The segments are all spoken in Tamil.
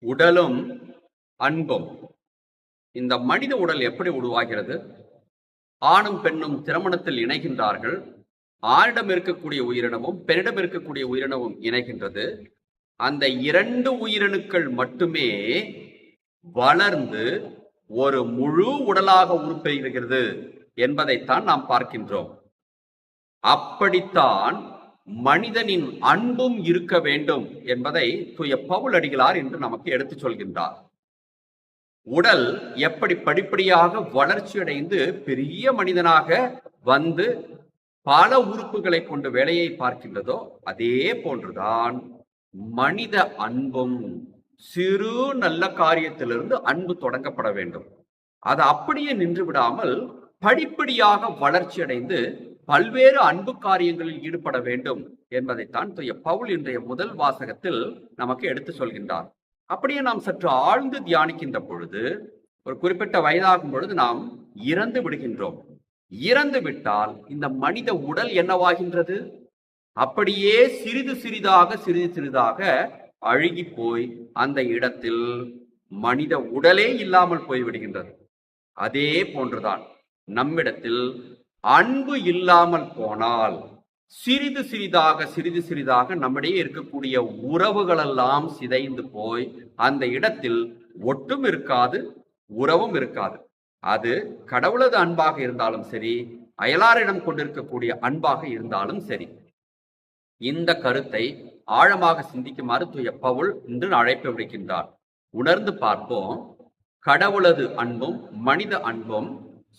உடலும் அன்பும். இந்த மனித உடல் எப்படி உருவாகிறது? ஆணும் பெண்ணும் திருமணத்தில் இணைகின்றார்கள். ஆணிடம் இருக்கக்கூடிய உயிரினமும் பெண்ணிடம் இருக்கக்கூடிய உயிரினமும் இணைகின்றது. அந்த இரண்டு உயிரணுக்கள் மட்டுமே வளர்ந்து ஒரு முழு உடலாக உருப்பெறுகிறது என்பதைத்தான் நாம் பார்க்கின்றோம். அப்படித்தான் மனிதனின் அன்பும் இருக்க வேண்டும் என்பதை தூய பவுல் அடிகளார் என்று நமக்கு எடுத்துச் சொல்கின்றார். உடல் எப்படி படிப்படியாக வளர்ச்சியடைந்து பெரிய மனிதனாக வந்து பல உறுப்புகளை கொண்டு வேலையை பார்க்கின்றதோ அதே போன்றுதான் மனித அன்பும் சிறு நல்ல காரியத்திலிருந்து அன்பு தொடங்கப்பட வேண்டும். அது அப்படியே நின்று விடாமல் படிப்படியாக வளர்ச்சியடைந்து பல்வேறு அன்பு காரியங்களில் ஈடுபட வேண்டும் என்பதைத்தான் தூய பவுல் இன்றைய முதல் வாசகத்தில் நமக்கு எடுத்து சொல்கின்றார். அப்படியே நாம் சற்று ஆழ்ந்து தியானிக்கின்ற பொழுது ஒரு குறிப்பிட்ட வயதாகும் பொழுது நாம் இறந்து விடுகின்றோம். இறந்து விட்டால் இந்த மனித உடல் என்னவாகின்றது? அப்படியே சிறிது சிறிதாக சிறிது சிறிதாக அழுகி போய் அந்த இடத்தில் மனித உடலே இல்லாமல் போய்விடுகின்றது. அதே போன்றுதான் நம்மிடத்தில் அன்பு இல்லாமல் போனால் சிறிது சிறிதாக சிறிது சிறிதாக நம்மிடையே இருக்கக்கூடிய உறவுகளெல்லாம் சிதைந்து போய் அந்த இடத்தில் ஒட்டும் இருக்காது உறவும் இருக்காது. அது கடவுளது அன்பாக இருந்தாலும் சரி அயலாரிடம் கொண்டிருக்கக்கூடிய அன்பாக இருந்தாலும் சரி. இந்த கருத்தை ஆழமாக சிந்திக்குமாறு தூய பவுல் இன்று அழைப்பு விடுக்கின்றார். உணர்ந்து பார்ப்போம் கடவுளது அன்பும் மனித அன்பும்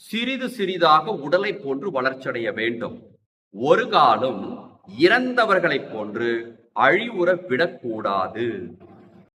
சிறிது சிறிதாக உடலை போன்று வளர்ச்சியடைய வேண்டும். ஒரு காலம் இறந்தவர்களைப் போன்று அழிவுற விடக்கூடாது.